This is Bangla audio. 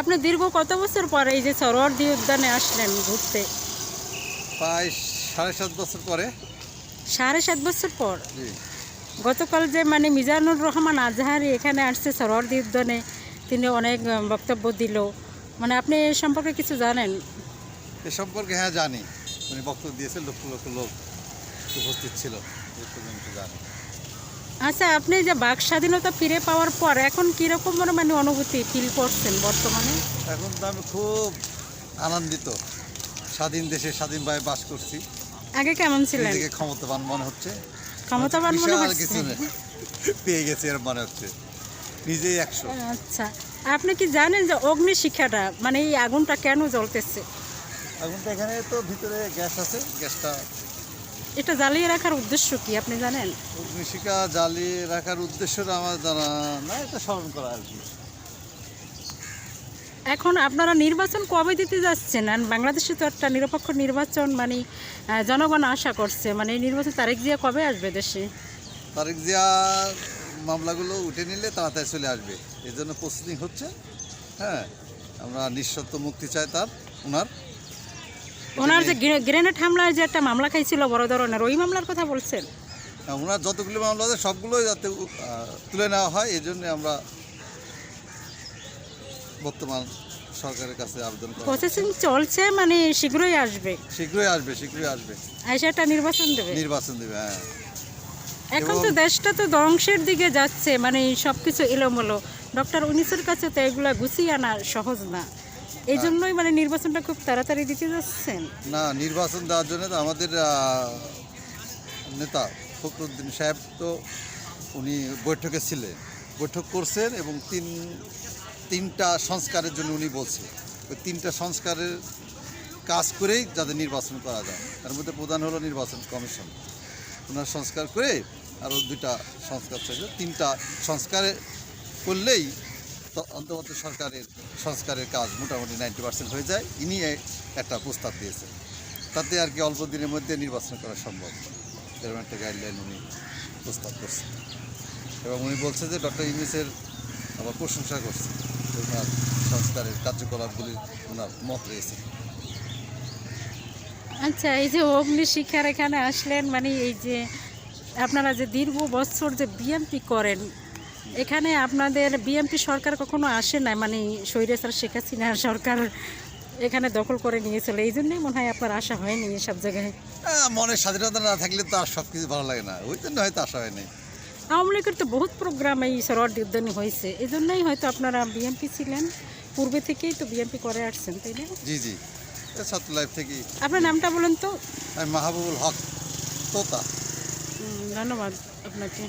আপনি দীর্ঘ কত বছর পরে এই যে সরোয়ার্দি উদ্যানে আসলেন ঘুরতে? প্রায় সাড়ে সাত বছর পরে। সাড়ে সাত বছর পর? গতকাল যে মানে মিজানুর রহমান আজহারি এখানে আসছে সরোয়ার্দি উদ্যানে তিনি অনেক বক্তব্য দিল। মানে আপনি এ সম্পর্কে কিছু জানেন? এ সম্পর্কে হ্যাঁ জানি। উনি বক্তব্য দিয়েছে লক্ষ লক্ষ লোক উপস্থিত ছিল। এ পর্যন্ত জানি। আচ্ছা আপনি যে বাক স্বাধীনতা ফিরে পাওয়ার পর এখন কীরকম মানে অনুভূতি ফিল করছেন বর্তমানে? এখন তো আমি খুব আনন্দিত। স্বাধীন দেশে স্বাধীনভাবে বাস করছি। আগে কেমন ছিলেন? নিজেকে ক্ষমতাবান মনে হচ্ছে। ক্ষমতাবান মনে হচ্ছে। কিছু পেয়ে গেছে এর মনে হচ্ছে। নিজেই একশো। আচ্ছা আপনি কি জানেন যে অগ্নি শিক্ষাটা মানে এই আগুনটা কেন জ্বলতেছে? আগুনটা এখানে তো ভিতরে গ্যাস আছে। গ্যাসটা এটা জ্বালিয়ে রাখার উদ্দেশ্য কি আপনি জানেন? অগ্নিশিখা জ্বালিয়ে রাখার উদ্দেশ্যটা আমার জানা না এটা স্মরণ করা আর কি। এখন আপনারা নির্বাচন কবে দিতে যাচ্ছেন? আর বাংলাদেশে তো একটা নিরপেক্ষ নির্বাচন মানে জনগণ আশা করছে। মানে এই নির্বাচন তারিখ দিয়ে কবে আসবে দেশে? তারেক জিয়া মামলাগুলো উঠে নিলে তাড়াতাড়ি চলে আসবে। এই জন্য প্রস্তুতি হচ্ছে। হ্যাঁ আমরা নিঃশর্ত মুক্তি চাই তার ওনার। ওনার যে গ্রে- গ্রেনেড হামলায় যে একটা মামলা খাইছিল বড় ধরনের ওই মামলার কথা বলছেন? ওনার যতগুলো মামলা আছে সবগুলোই যাতে তুলে নেওয়া হয় এই জন্য আমরা বর্তমান সরকারের কাছে আবেদন প্রসেসিং চলছে মানে শীঘ্রই আসবে? শীঘ্রই আসবে শীঘ্রই আসবে। আইসা একটা নির্বাচন দেবে? নির্বাচন দেবে হ্যাঁ। এখন তো দেশটা তো ধ্বংসের দিকে যাচ্ছে মানে সব কিছু এলোমেলো। ডক্টর উনিশের কাছে তো এগুলা গুছিয়ে আনা সহজ না। এই জন্যই মানে নির্বাচনটা খুব তাড়াতাড়ি দিতে যাচ্ছেন? না, নির্বাচন দেওয়ার জন্য তো আমাদের নেতা ফখরুদ্দিন সাহেব তো উনি বৈঠকে ছিলেন। বৈঠক করছেন এবং তিন, তিনটা সংস্কারের জন্য উনি বলছেন। ওই তিনটা সংস্কারের কাজ করেই যাদের নির্বাচন করা যায়। তার মধ্যে প্রধান হলো নির্বাচন কমিশন। ওনার সংস্কার করে আরও দুইটা সংস্কার চাইছে। তিনটা সংস্কারে করলেই অন্তর্বর্তী সরকারের সংস্কারের কাজ মোটামুটি নাইনটি পার্সেন্ট হয়ে যায়। ইনি একটা প্রস্তাব দিয়েছেন। তাতে আর কি অল্প দিনের মধ্যে নির্বাচন করা সম্ভব। এরকম একটা গাইডলাইন উনি প্রস্তাব করছেন। এবং উনি বলছে যে ডক্টর ইংলিশের আবার প্রশংসা করছে ওনার সংস্কারের কার্যকলাপগুলি ওনার মত রয়েছে। আচ্ছা এই যে অগ্নি শিক্ষার এখানে আসলেন মানে এই যে আপনারা যে দীর্ঘ বছর যে বিএমপি করেন এখানে আপনাদের বিএমপি সরকার কখনো আসে না মানে স্বৈরাচার শেখ হাসিনা সরকার এখানে দখল করে নিয়েছিল। এই জন্যই মনে হয় আপনার আশা হয়নি এসব জায়গায়। মনের স্বাধীনতা না থাকলে তো আর সব কিছু ভালো লাগে না। ওই জন্য হয়তো আশা হয়নি। আওয়ামী লীগের তো বহুত প্রোগ্রাম এই সরোয়ার্দি উদ্যানে হয়েছে। এই জন্যই হয়তো আপনারা বিএমপি ছিলেন। পূর্বে থেকেই তো বিএমপি করে আসছেন তাই না? জি জি। ছাত্র লাইফ থেকেই। আপনার নামটা বলেন তো। মাহবুবুল হক তোতা। ধন্যবাদ আপনাকে।